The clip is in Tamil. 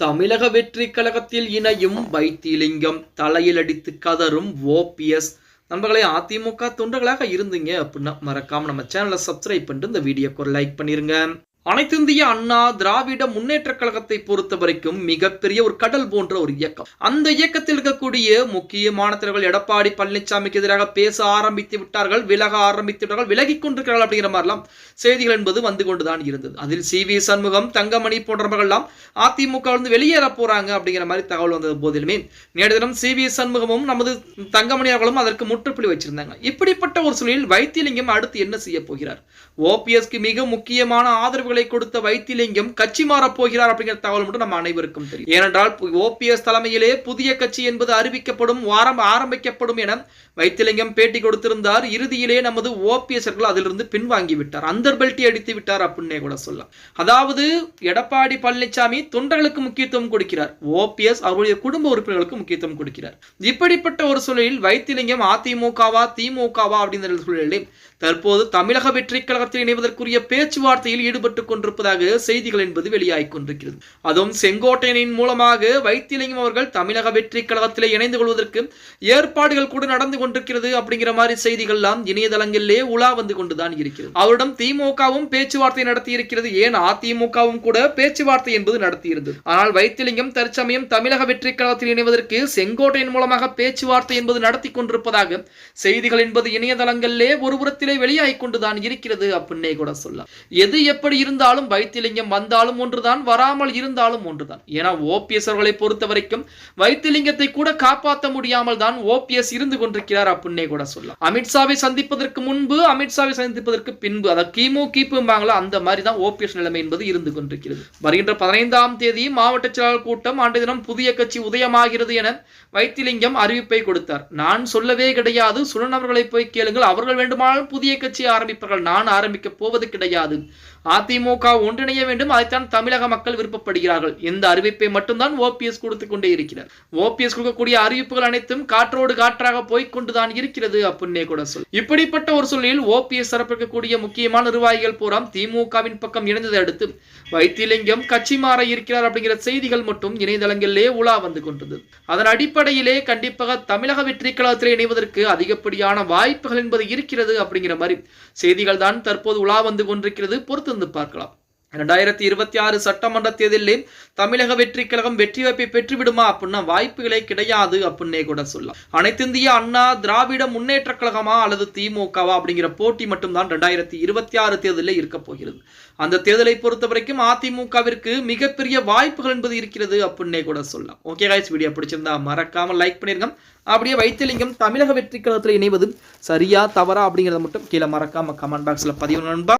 தமிழக வெற்றி கழகத்தில் இணையும் வைத்திலிங்கம் தலையில் அடித்து கதறும் ஓபிஎஸ் நண்பர்களே அதிமுக தொண்டர்களாக இருந்தீங்க அப்படின்னா மறக்காம நம்ம சேனலை சப்ஸ்கிரைப் பண்ணிட்டு இந்த வீடியோக்கு ஒரு லைக் பண்ணிருங்க. அனைத்திந்திய அண்ணா திராவிட முன்னேற்ற கழகத்தை பொறுத்த வரைக்கும் மிகப்பெரிய ஒரு கடல் போன்ற ஒரு இயக்கம். அந்த இயக்கத்தில் இருக்கக்கூடிய முக்கியமான தலைவர்கள் எடப்பாடி பழனிசாமிக்கு எதிராக பேச ஆரம்பித்து விட்டார்கள் விலக ஆரம்பித்து விட்டார்கள் விலகிக் கொண்டிருக்கிறார்கள் அப்படிங்கிற மாதிரிலாம் செய்திகள் என்பது வந்து கொண்டுதான் இருந்தது. அதில் சி வி சண்முகம் தங்கமணி போன்றவர்கள்லாம் அதிமுக வந்து வெளியேற போறாங்க அப்படிங்கிற மாதிரி தகவல் வந்தது போதிலுமே நேற்று தினம் சி வி சண்முகமும் நமது தங்கமணி அவர்களும் அதற்கு முற்றுப்புள்ளி வச்சிருந்தாங்க. இப்படிப்பட்ட ஒரு சூழலில் வைத்தியலிங்கம் அடுத்து என்ன செய்ய போகிறார்? ஓபிஎஸ்க்கு மிக முக்கியமான ஆதரவு ஆதரவுகளை கொடுத்த வைத்திலிங்கம் கட்சி மாறப் போகிறார் அப்படிங்கிற தகவல் மட்டும் நம்ம அனைவருக்கும் தெரியும். ஏனென்றால் ஓபிஎஸ் தலைமையிலே புதிய கட்சி என்பது அறிவிக்கப்படும் வாரம் ஆரம்பிக்கப்படும் என வைத்திலிங்கம் பேட்டி கொடுத்திருந்தார். இறுதியிலே நமது ஓபிஎஸ் அதிலிருந்து பின்வாங்கி விட்டார் அந்த பெல்ட்டி அடித்து விட்டார் அப்படின்னே கூட சொல்லலாம். அதாவது எடப்பாடி பழனிசாமி தொண்டர்களுக்கு முக்கியத்துவம் கொடுக்கிறார். ஓபிஎஸ் அவருடைய குடும்ப உறுப்பினர்களுக்கு முக்கியத்துவம் கொடுக்கிறார். இப்படிப்பட்ட ஒரு சூழலில் வைத்திலிங்கம் அதிமுகவா திமுகவா அப்படிங்கிற சூழலில் தற்போது தமிழக வெற்றி கழகத்தில் இணைவதற்குரிய பேச்சுவார்த்தையில் ஈடுபட்டு ஈடுபட்டுக் கொண்டிருப்பதாக செய்திகள் என்பது வெளியாகிக் கொண்டிருக்கிறது. அதுவும் செங்கோட்டையனின் மூலமாக வைத்திலிங்கம் அவர்கள் தமிழக வெற்றி கழகத்திலே இணைந்து கொள்வதற்கு ஏற்பாடுகள் கூட நடந்து கொண்டிருக்கிறது அப்படிங்கிற மாதிரி செய்திகள்லாம் இணையதளங்களிலே உலா வந்து கொண்டுதான் இருக்கிறது. அவரிடம் திமுகவும் பேச்சுவார்த்தை நடத்தி இருக்கிறது ஏன் அதிமுகவும் கூட பேச்சுவார்த்தை என்பது நடத்தியிருந்தது. ஆனால் வைத்திலிங்கம் தற்சமயம் தமிழக வெற்றி கழகத்தில் இணைவதற்கு செங்கோட்டையின் மூலமாக பேச்சுவார்த்தை என்பது நடத்தி கொண்டிருப்பதாக செய்திகள் என்பது இணையதளங்களிலே ஒரு புறத்திலே வெளியாகிக் கொண்டுதான் இருக்கிறது அப்படின்னே கூட சொல்லலாம். எது எப்படி இருந்தாலும் வைத்திலிங்கம் வந்தாலும் ஒன்றுதான் வராமல் இருந்தாலும் ஒன்றுதான். ஏன்னா ஓபிஎஸ் அவர்களை பொறுத்த வரைக்கும் வைத்திலிங்கத்தை கூட காப்பாற்ற முடியாமல் தான் ஓபிஎஸ் இருந்து கொண்டிருக்கிறார் அப்படின்னே கூட சொல்லலாம். அமித்ஷாவை சந்திப்பதற்கு முன்பு அமித்ஷாவை சந்திப்பதற்கு பின்பு அதாவது கிமு கீப்பும்பாங்களா அந்த மாதிரி தான் ஓபிஎஸ் நிலைமை என்பது இருந்து கொண்டிருக்கிறது. வருகின்ற பதினைந்தாம் தேதி மாவட்ட செயலாளர் கூட்டம் ஆண்டு தினம் புதிய கட்சி உதயமாகிறது என வைத்திலிங்கம் அறிவிப்பை கொடுத்தார். நான் சொல்லவே கிடையாது. சுழநபர்களை போய் கேளுங்கள். அவர்கள் வேண்டுமானால் புதிய கட்சி ஆரம்பிப்பார்கள். நான் ஆரம்பிக்க போவது கிடையாது. அதிமுக ஒன்றிணைய வேண்டும். அதைத்தான் தமிழக மக்கள் விருப்பப்படுகிறார்கள். இந்த அறிவிப்பை மட்டும்தான் ஓபிஎஸ் கொடுத்து கொண்டே இருக்கிறார். ஓபிஎஸ் கொடுக்கக்கூடிய அறிவிப்புகள் அனைத்தும் காற்றோடு காற்றாக போய்கொண்டுதான் இருக்கிறது அப்படின்னே கூட சொல். இப்படிப்பட்ட ஒரு சூழலில் ஓபிஎஸ் தரப்பிருக்கக்கூடிய முக்கியமான நிர்வாகிகள் பூரா திமுகவின் பக்கம் இணைந்ததை அடுத்து வைத்திலிங்கம் கட்சி மாற இருக்கிறார் அப்படிங்கிற செய்திகள் மட்டும் இணையதளங்களிலே உலா வந்து கொண்டது. அதன் அடிப்படையிலே கண்டிப்பாக தமிழக வெற்றி கழகத்தில் இணைவதற்கு அதிகப்படியான வாய்ப்புகள் என்பது இருக்கிறது அப்படிங்கிற மாதிரி செய்திகள் தான் தற்போது உலா வந்து கொண்டிருக்கிறது. பொறுத்திருந்து பார்க்கலாம். ரெண்டாயிரத்தி இருபத்தி ஆறு சட்டமன்ற தேர்தலில் தமிழக வெற்றி கழகம் வெற்றி வாய்ப்பை பெற்றுவிடுமா அப்படின்னா வாய்ப்புகளே கிடையாது அப்படின்னே கூட சொல்லலாம். அனைத்து இந்திய அண்ணா திராவிட முன்னேற்ற கழகமா அல்லது திமுகவா அப்படிங்கிற போட்டி மட்டும்தான் ரெண்டாயிரத்தி இருபத்தி ஆறு தேர்தலில் இருக்க போகிறது. அந்த தேர்தலை பொறுத்த வரைக்கும் அதிமுகவிற்கு மிகப்பெரிய வாய்ப்புகள் என்பது இருக்கிறது அப்படின்னே கூட சொல்லலாம். ஓகே காய்ஸ் வீடியோ பிடிச்சிருந்தா மறக்காம லைக் பண்ணிருங்க. அப்படியே வைத்தியலிங்கம் தமிழக வெற்றி கழகத்தில் இணைவது சரியா தவறா அப்படிங்கிறத மட்டும் கீழே மறக்காம கமெண்ட் பாக்ஸ்ல பதிவு நண்பா.